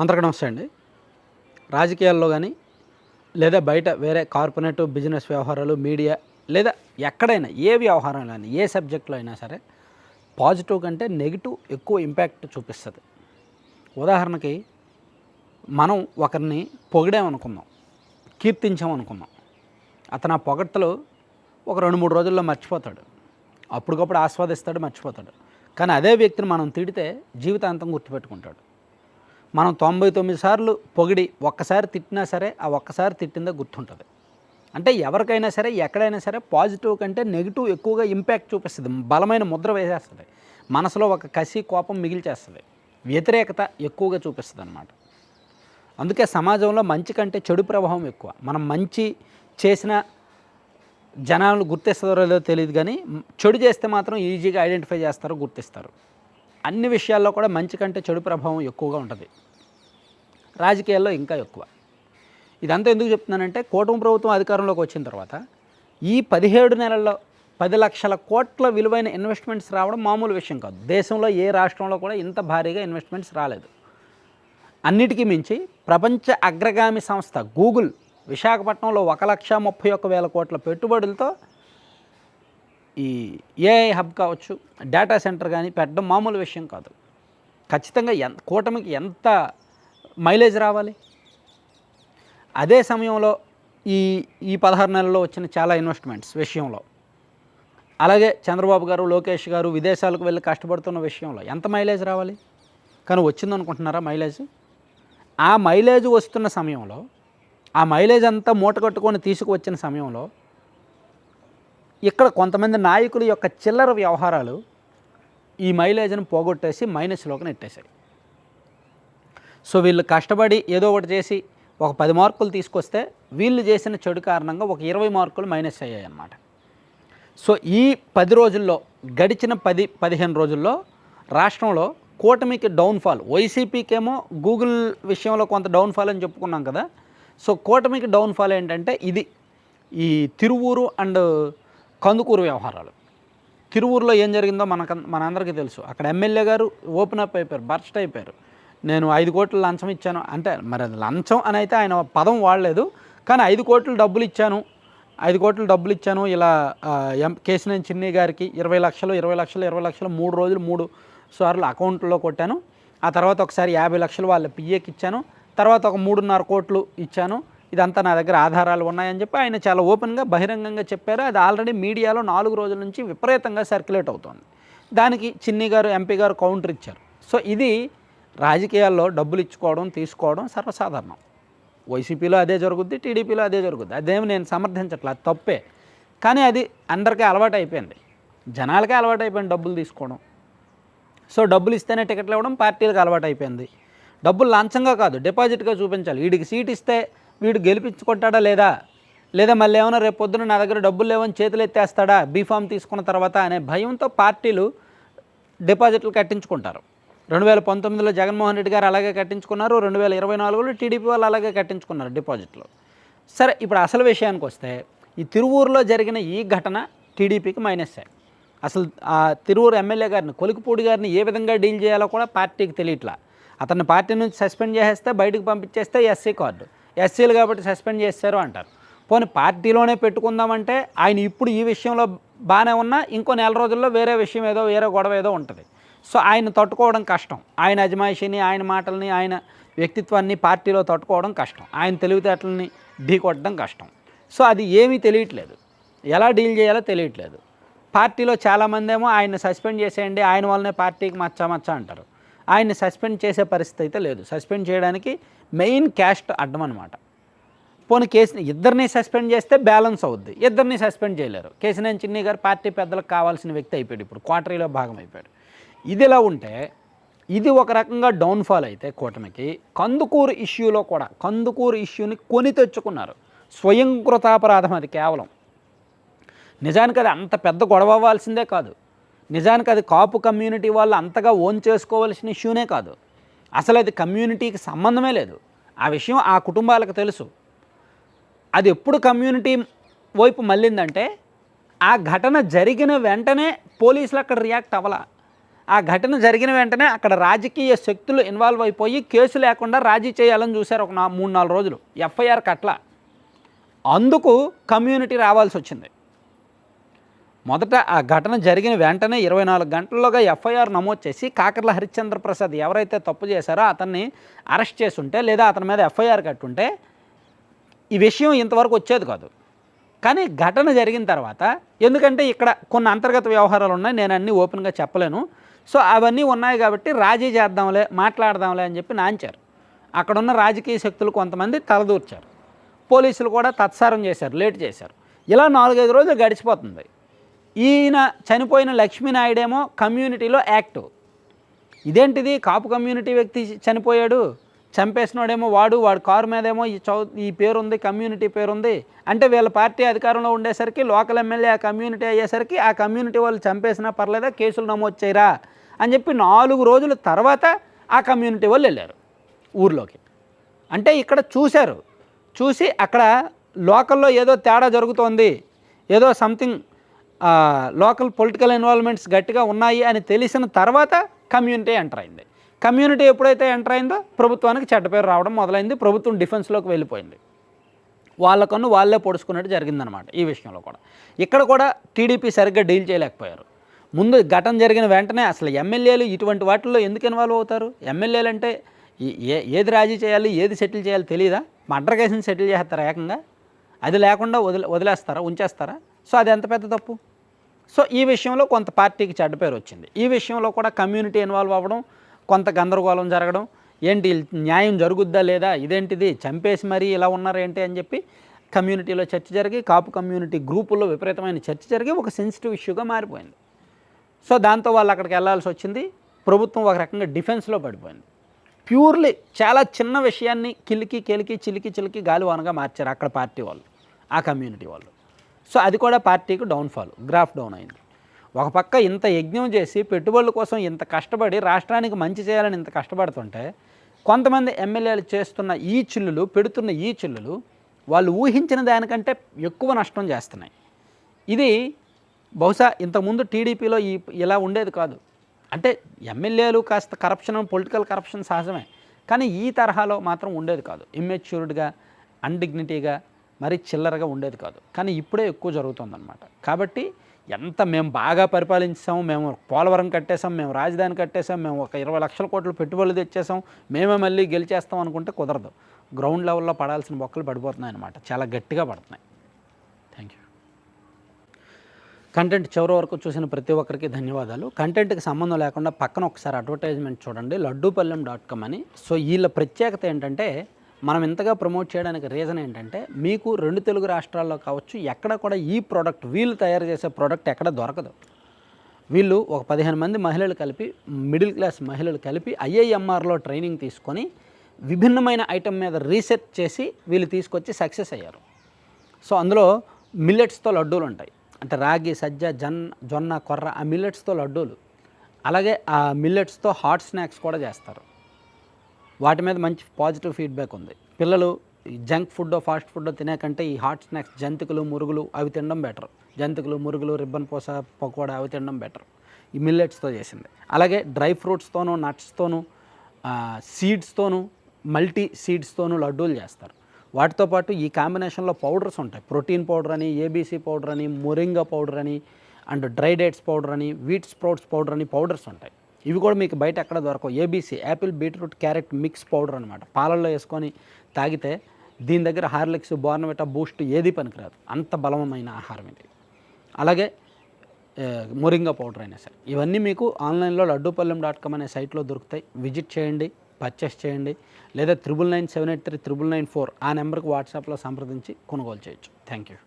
అందరికీ నమస్తే అండి రాజకీయాల్లో కానీ లేదా బయట వేరే కార్పొరేట్ బిజినెస్ వ్యవహారాలు మీడియా లేదా ఎక్కడైనా ఏ వ్యవహారంలో అయినా ఏ సబ్జెక్ట్లో అయినా సరే పాజిటివ్ కంటే నెగిటివ్ ఎక్కువ ఇంపాక్ట్ చూపిస్తుంది. ఉదాహరణకి మనం ఒకరిని పొగిడామనుకుందాం కీర్తించామనుకుందాం. అతను ఆ పొగడ్తలు ఒక రెండు మూడు రోజుల్లో మర్చిపోతాడు. అప్పటికప్పుడు ఆస్వాదిస్తాడు మర్చిపోతాడు. కానీ అదే వ్యక్తిని మనం తిడితే జీవితాంతం గుర్తుపెట్టుకుంటాడు. మనం తొంభై తొమ్మిది సార్లు పొగిడి ఒక్కసారి తిట్టినా సరే ఆ ఒక్కసారి తిట్టిందే గుర్తుంటుంది. అంటే ఎవరికైనా సరే ఎక్కడైనా సరే పాజిటివ్ కంటే నెగిటివ్ ఎక్కువగా ఇంపాక్ట్ చూపిస్తుంది. బలమైన ముద్ర వేసేస్తుంది. మనసులో ఒక కసి కోపం మిగిల్చేస్తుంది. వ్యతిరేకత ఎక్కువగా చూపిస్తుంది అనమాట అందుకే సమాజంలో మంచి కంటే చెడు ప్రభావం ఎక్కువ. మనం మంచి చేసిన జనాలు గుర్తిస్తారో లేదో తెలియదు కానీ చెడు చేస్తే మాత్రం ఈజీగా ఐడెంటిఫై చేస్తారు గుర్తిస్తారు. అన్ని విషయాల్లో కూడా మంచి కంటే చెడు ప్రభావం ఎక్కువగా ఉంటుంది. రాజకీయాల్లో ఇంకా ఎక్కువ. ఇదంతా ఎందుకు చెప్తున్నానంటే కూటమి ప్రభుత్వం అధికారంలోకి వచ్చిన తర్వాత ఈ పదిహేడు నెలల్లో పది లక్షల కోట్ల విలువైన ఇన్వెస్ట్మెంట్స్ రావడం మామూలు విషయం కాదు. దేశంలో ఏ రాష్ట్రంలో కూడా ఇంత భారీగా ఇన్వెస్ట్మెంట్స్ రాలేదు. అన్నిటికీ మించి ప్రపంచ అగ్రగామి సంస్థ గూగుల్ విశాఖపట్నంలో ఒక లక్ష ముప్పై ఒక్క వేల కోట్ల పెట్టుబడులతో ఈ ఏఐ హబ్ కావచ్చు డేటా సెంటర్ కానీ పెట్టడం మామూలు విషయం కాదు. ఖచ్చితంగా ఎంత కూటమికి ఎంత మైలేజ్ రావాలి? అదే సమయంలో ఈ ఈ పదహారు నెలల్లో వచ్చిన చాలా ఇన్వెస్ట్మెంట్స్ విషయంలో. అలాగే చంద్రబాబు గారు లోకేష్ గారు విదేశాలకు వెళ్ళి కష్టపడుతున్న విషయంలో ఎంత మైలేజ్ రావాలి? కానీ వచ్చిందనుకుంటున్నారా మైలేజ్ ఆ మైలేజ్ వస్తున్న సమయంలో ఆ మైలేజ్ అంతా మూట కట్టుకొని తీసుకువచ్చిన సమయంలో ఇక్కడ కొంతమంది నాయకుల యొక్క చిల్లర వ్యవహారాలు ఈ మైలేజ్ని పోగొట్టేసి మైనస్లోకి నెట్టేశాయి. సో వీళ్ళు కష్టపడి ఏదో ఒకటి చేసి ఒక పది మార్కులు తీసుకొస్తే వీళ్ళు చేసిన చెడు కారణంగా ఒక ఇరవై మార్కులు మైనస్ అయ్యాయి అన్నమాట సో ఈ పది రోజుల్లో గడిచిన పది పదిహేను రోజుల్లో రాష్ట్రంలో కూటమికి డౌన్ఫాల్ వైసీపీకేమో గూగుల్ విషయంలో కొంత డౌన్ఫాల్ అని చెప్పుకున్నాం కదా. సో కూటమికి డౌన్ఫాల్ ఏంటంటే ఇది ఈ తిరువూరు అండ్ కందుకూరు వ్యవహారాలు. తిరువూరులో ఏం జరిగిందో మన మనందరికీ తెలుసు. అక్కడ ఎమ్మెల్యే గారు ఓపెన్ అప్ అయిపోయారు బర్స్ట్ అయిపోయారు. నేను ఐదు కోట్లు లంచం ఇచ్చాను. అంటే మరి అది లంచం అని అయితే ఆయన పదం వాడలేదు. కానీ ఐదు కోట్లు డబ్బులు ఇచ్చాను. ఐదు కోట్లు డబ్బులు ఇచ్చాను. ఇలా ఎం కేసినేని చిన్ని గారికి ఇరవై లక్షలు ఇరవై లక్షలు ఇరవై లక్షలు మూడు రోజులు మూడు సార్లు అకౌంట్లో కొట్టాను. ఆ తర్వాత ఒకసారి యాభై లక్షలు వాళ్ళ పిఏకి ఇచ్చాను. తర్వాత ఒక మూడున్నర కోట్లు ఇచ్చాను. ఇదంతా నా దగ్గర ఆధారాలు ఉన్నాయని చెప్పి ఆయన చాలా ఓపెన్గా బహిరంగంగా చెప్పారు. అది ఆల్రెడీ మీడియాలో నాలుగు రోజుల నుంచి విపరీతంగా సర్క్యులేట్ అవుతోంది. దానికి చిన్ని గారు ఎంపీ గారు కౌంటర్ ఇచ్చారు. సో ఇది రాజకీయాల్లో డబ్బులు ఇచ్చుకోవడం తీసుకోవడం సర్వసాధారణం. వైసీపీలో అదే జరుగుద్ది టీడీపీలో అదే జరుగుద్ది. అదేమి నేను సమర్థించట్లే తప్పే. కానీ అది అందరికీ అలవాటు అయిపోయింది. జనాలకే అలవాటు అయిపోయింది డబ్బులు తీసుకోవడం. సో డబ్బులు ఇస్తేనే టికెట్లు ఇవ్వడం పార్టీలకు అలవాటు అయిపోయింది. డబ్బులు లంచంగా కాదు డిపాజిట్గా చూపించాలి. వీడికి సీట్ ఇస్తే వీడు గెలిపించుకుంటాడా లేదా? లేదా మళ్ళీ ఏమైనా రేపు పొద్దున నా దగ్గర డబ్బులు లేవని చేతులు ఎత్తేస్తాడా? బీఫామ్ తీసుకున్న తర్వాత అనే భయంతో పార్టీలు డిపాజిట్లు కట్టించుకుంటారు. రెండు వేల పంతొమ్మిదిలో జగన్మోహన్ రెడ్డి గారు అలాగే కట్టించుకున్నారు. రెండు వేల ఇరవై నాలుగులో టీడీపీ వాళ్ళు అలాగే కట్టించుకున్నారు డిపాజిట్లు. సరే ఇప్పుడు అసలు విషయానికి వస్తే ఈ తిరువూరులో జరిగిన ఈ ఘటన టీడీపీకి మైనస్ అసలు ఆ తిరువూరు ఎమ్మెల్యే గారిని కొలికిపూడి గారిని ఏ విధంగా డీల్ చేయాలో కూడా పార్టీకి తెలియట్లా. అతన్ని పార్టీ నుంచి సస్పెండ్ చేసేస్తే బయటకు పంపించేస్తే ఎస్సీ కార్డు. ఎస్సీలు కాబట్టి సస్పెండ్ చేశారు అంటారు. పోనీ పార్టీలోనే పెట్టుకుందామంటే ఆయన ఇప్పుడు ఈ విషయంలో బాగానే ఉన్నా ఇంకో నెల రోజుల్లో వేరే విషయం ఏదో వేరే గొడవ ఏదో ఉంటుంది. సో ఆయన తట్టుకోవడం కష్టం. ఆయన అజమాయిషిని ఆయన మాటల్ని ఆయన వ్యక్తిత్వాన్ని పార్టీలో తట్టుకోవడం కష్టం. ఆయన తెలివితేటలని ఢీకొట్టడం కష్టం. సో అది ఏమీ తెలియట్లేదు. ఎలా డీల్ చేయాలో తెలియట్లేదు. పార్టీలో చాలామంది ఏమో ఆయన సస్పెండ్ చేసేయండి ఆయన వల్లనే పార్టీకి మచ్చ మచ్చ అంటారు. ఆయన్ని సస్పెండ్ చేసే పరిస్థితి అయితే లేదు. సస్పెండ్ చేయడానికి మెయిన్ క్యాస్ట్ అడ్డం అనమాట పోనీ కేసుని ఇద్దరిని సస్పెండ్ చేస్తే బ్యాలెన్స్ అవుద్ది. ఇద్దరిని సస్పెండ్ చేయలేరు. కేసినేని చిన్ని గారు పార్టీ పెద్దలకు కావాల్సిన వ్యక్తి అయిపోయాడు ఇప్పుడు. క్వార్టరీలో భాగం అయిపోయాడు. ఇది ఇలా ఉంటే ఇది ఒక రకంగా డౌన్ఫాల్ అయితే కూటమికి కందుకూరు ఇష్యూలో కూడా కందుకూరు ఇష్యూని కొని తెచ్చుకున్నారు. స్వయంకృతాపరాధం అది కేవలం. నిజానికి అది అంత పెద్ద గొడవ అవ్వాల్సిందే కాదు. నిజానికి అది కాపు కమ్యూనిటీ వాళ్ళు అంతగా ఓన్ చేసుకోవాల్సిన ఇష్యూనే కాదు. అసలు అది కమ్యూనిటీకి సంబంధమే లేదు. ఆ విషయం ఆ కుటుంబాలకు తెలుసు. అది ఎప్పుడు కమ్యూనిటీ వైపు మళ్ళిందంటే ఆ ఘటన జరిగిన వెంటనే పోలీసులు అక్కడ రియాక్ట్ అవ్వాల. ఆ ఘటన జరిగిన వెంటనే అక్కడ రాజకీయ శక్తులు ఇన్వాల్వ్ అయిపోయి కేసు లేకుండా రాజీ చేయాలని చూశారు ఒక నా మూడు నాలుగు రోజులు. ఎఫ్ఐఆర్ కట్ల అందుకు కమ్యూనిటీ రావాల్సి వచ్చింది. మొదట ఆ ఘటన జరిగిన వెంటనే ఇరవై నాలుగు గంటల్లోగా ఎఫ్ఐఆర్ నమోదు చేసి కాకర్ల హరిశ్చంద్ర ప్రసాద్ ఎవరైతే తప్పు చేశారో అతన్ని అరెస్ట్ చేసుంటే లేదా అతని మీద ఎఫ్ఐఆర్ కట్టుంటే ఈ విషయం ఇంతవరకు వచ్చేది కాదు. కానీ ఘటన జరిగిన తర్వాత ఎందుకంటే ఇక్కడ కొన్ని అంతర్గత వ్యవహారాలు ఉన్నాయి నేను అన్నీ ఓపెన్గా చెప్పలేను. సో అవన్నీ ఉన్నాయి కాబట్టి రాజీ చేద్దాంలే మాట్లాడదాంలే అని చెప్పి నాంచారు. అక్కడున్న రాజకీయ శక్తులు కొంతమంది తలదూర్చారు. పోలీసులు కూడా తత్సారం చేశారు లేట్ చేశారు. ఇలా నాలుగైదు రోజులు గడిచిపోతుంది. ఈయన చనిపోయిన లక్ష్మీనాయుడేమో కమ్యూనిటీలో యాక్టివ్ ఇదేంటిది? కాపు కమ్యూనిటీ వ్యక్తి చనిపోయాడు. చంపేసినోడేమో వాడు వాడు కారు మీదేమో ఈ చౌ ఈ పేరుంది కమ్యూనిటీ పేరుంది. అంటే వీళ్ళ పార్టీ అధికారంలో ఉండేసరికి లోకల్ ఎమ్మెల్యే ఆ కమ్యూనిటీ అయ్యేసరికి ఆ కమ్యూనిటీ వాళ్ళు చంపేసినా పర్లేదా కేసులు నమోదు చేయరా? అని చెప్పి నాలుగు రోజుల తర్వాత ఆ కమ్యూనిటీ వాళ్ళు వెళ్ళారు ఊర్లోకి. అంటే ఇక్కడ చూశారు. చూసి అక్కడ లోకల్లో ఏదో తేడా జరుగుతోంది. ఏదో సంథింగ్ లోకల్ పొలిటికల్ ఇన్వాల్వ్మెంట్స్ గట్టిగా ఉన్నాయి అని తెలిసిన తర్వాత కమ్యూనిటీ ఎంటర్ అయింది. కమ్యూనిటీ ఎప్పుడైతే ఎంటర్ అయిందో ప్రభుత్వానికి చెడ్డ పేరు రావడం మొదలైంది. ప్రభుత్వం డిఫెన్స్లోకి వెళ్ళిపోయింది. వాళ్ళకన్ను వాళ్ళే పొడుచుకున్నట్టు జరిగిందనమాట ఈ విషయంలో కూడా. ఇక్కడ కూడా టీడీపీ సరిగ్గా డీల్ చేయలేకపోయారు. ముందు ఘటన జరిగిన వెంటనే అసలు ఎమ్మెల్యేలు ఇటువంటి వాటిల్లో ఎందుకు ఇన్వాల్వ్ అవుతారు? ఎమ్మెల్యేలు అంటే ఏ ఏది రాజీ చేయాలి ఏది సెటిల్ చేయాలి తెలియదా మర్డర్ కేసుని సెటిల్ చేస్తారా ఏకంగా? అది లేకుండా వదిలే వదిలేస్తారా? ఉంచేస్తారా? సో అది ఎంత పెద్ద తప్పు? సో ఈ విషయంలో కొంత పార్టీకి చెడ్డ పేరు వచ్చింది. ఈ విషయంలో కూడా కమ్యూనిటీ ఇన్వాల్వ్ అవ్వడం కొంత గందరగోళం జరగడం ఏంటి న్యాయం జరుగుద్దా లేదా ఇదేంటిది చంపేసి మరీ ఇలా ఉన్నారేంటి అని చెప్పి కమ్యూనిటీలో చర్చ జరిగి కాపు కమ్యూనిటీ గ్రూపుల్లో విపరీతమైన చర్చ జరిగి ఒక సెన్సిటివ్ ఇష్యూగా మారిపోయింది. సో దాంతో వాళ్ళు అక్కడికి వెళ్ళాల్సి వచ్చింది. ప్రభుత్వం ఒక రకంగా డిఫెన్స్లో పడిపోయింది. ప్యూర్లీ చాలా చిన్న విషయాన్ని కిలికి కెలికి చిలికి చిలికి గాలివానగా మార్చారు అక్కడ పార్టీ వాళ్ళు ఆ కమ్యూనిటీ వాళ్ళు. సో అది కూడా పార్టీకి డౌన్ఫాల్ గ్రాఫ్ డౌన్ అయింది. ఒక పక్క ఇంత యజ్ఞం చేసి పెట్టుబడుల కోసం ఇంత కష్టపడి రాష్ట్రానికి మంచి చేయాలని ఇంత కష్టపడుతుంటే కొంతమంది ఎమ్మెల్యేలు చేస్తున్న ఈ చిల్లులు పెడుతున్న ఈ చిల్లులు వాళ్ళు ఊహించిన దానికంటే ఎక్కువ నష్టం చేస్తున్నాయి. ఇది బహుశా ఇంతకుముందు టీడీపీలో ఈ ఇలా ఉండేది కాదు. అంటే ఎమ్మెల్యేలు కాస్త కరప్షన్ పొలిటికల్ కరప్షన్ సహజమే. కానీ ఈ తరహాలో మాత్రం ఉండేది కాదు. ఇమ్మెచ్యూర్డ్గా అన్డిగ్నిటీగా మరి చిల్లరగా ఉండేది కాదు. కానీ ఇప్పుడే ఎక్కువ జరుగుతుందన్నమాట. కాబట్టి ఎంత మేము బాగా పరిపాలించాం మేము పోలవరం కట్టేసాం మేము రాజధాని కట్టేసాం మేము ఒక ఇరవై లక్షల కోట్లు పెట్టుబడులు తెచ్చేసాం మేమే మళ్ళీ గెలిచేస్తాం అనుకుంటే కుదరదు. గ్రౌండ్ లెవెల్లో పడాల్సిన బొక్కలు పడిపోతున్నాయి అనమాట చాలా గట్టిగా పడుతున్నాయి. థ్యాంక్ యూ కంటెంట్ చివరి వరకు చూసిన ప్రతి ఒక్కరికి ధన్యవాదాలు. కంటెంట్కి సంబంధం లేకుండా పక్కన ఒకసారి అడ్వర్టైజ్మెంట్ చూడండి. లడ్డూపల్లెం డాట్ కామ్ అని. సో వీళ్ళ ప్రత్యేకత ఏంటంటే మనం ఇంతగా ప్రమోట్ చేయడానికి రీజన్ ఏంటంటే మీకు రెండు తెలుగు రాష్ట్రాల్లో కావచ్చు ఎక్కడ కూడా ఈ ప్రోడక్ట్ వీళ్ళు తయారు చేసే ప్రోడక్ట్ ఎక్కడ దొరకదు. వీళ్ళు ఒక పదిహేను మంది మహిళలు కలిపి మిడిల్ క్లాస్ మహిళలు కలిపి ఐఐఎంఆర్లో ట్రైనింగ్ తీసుకొని విభిన్నమైన ఐటెం మీద రీసెర్చ్ చేసి వీళ్ళు తీసుకొచ్చి సక్సెస్ అయ్యారు. సో అందులో మిల్లెట్స్తో లడ్డూలు ఉంటాయి. అంటే రాగి సజ్జ జన్ జొన్న కొర్ర ఆ మిల్లెట్స్తో లడ్డూలు. అలాగే ఆ మిల్లెట్స్తో హాట్ స్నాక్స్ కూడా చేస్తారు. వాటి మీద మంచి పాజిటివ్ ఫీడ్బ్యాక్ ఉంది. పిల్లలు జంక్ ఫుడ్ ఫాస్ట్ ఫుడ్ తినే కంటే ఈ హాట్ స్నాక్స్ జంతికలు మురుగులు అవి తినడం బెటర్ జంతికలు మురుగులు రిబ్బన్ పూస పకోడా అవి తినడం బెటర్ ఈ మిల్లెట్స్తో చేసింది. అలాగే డ్రై ఫ్రూట్స్తోనూ నట్స్తోనూ సీడ్స్తోనూ మల్టీ సీడ్స్తోనూ లడ్డూలు చేస్తారు. వాటితో పాటు ఈ కాంబినేషన్లో పౌడర్స్ ఉంటాయి. ప్రోటీన్ పౌడర్ అని ఏబీసీ పౌడర్ అని మొరింగా పౌడర్ అని అండ్ డ్రై డేట్స్ పౌడర్ అని వీట్ స్ప్రౌట్స్ పౌడర్ అని పౌడర్స్ ఉంటాయి. ఇవి కూడా మీకు బయట ఎక్కడ దొరకవు. ABC apple beetroot carrot mix powder అనమాట పాలల్లో వేసుకొని తాగితే దీని దగ్గర హార్లిక్స్ బోర్నవిట బూస్ట్ ఏది పనికిరాదు. అంత బలమైన ఆహారం ఇది. అలాగే ఏ, మొరింగా పౌడర్ అయినా సరే. ఇవన్నీ మీకు ఆన్లైన్లో లడ్డూపల్లెం డాట్ కామ్ అనే సైట్లో దొరుకుతాయి. విజిట్ చేయండి పర్చేస్ చేయండి లేదా triple nine seven eight three triple nine four ఆ నెంబర్కి వాట్సాప్లో సంప్రదించి కొనుగోలు చేయొచ్చు. Thank you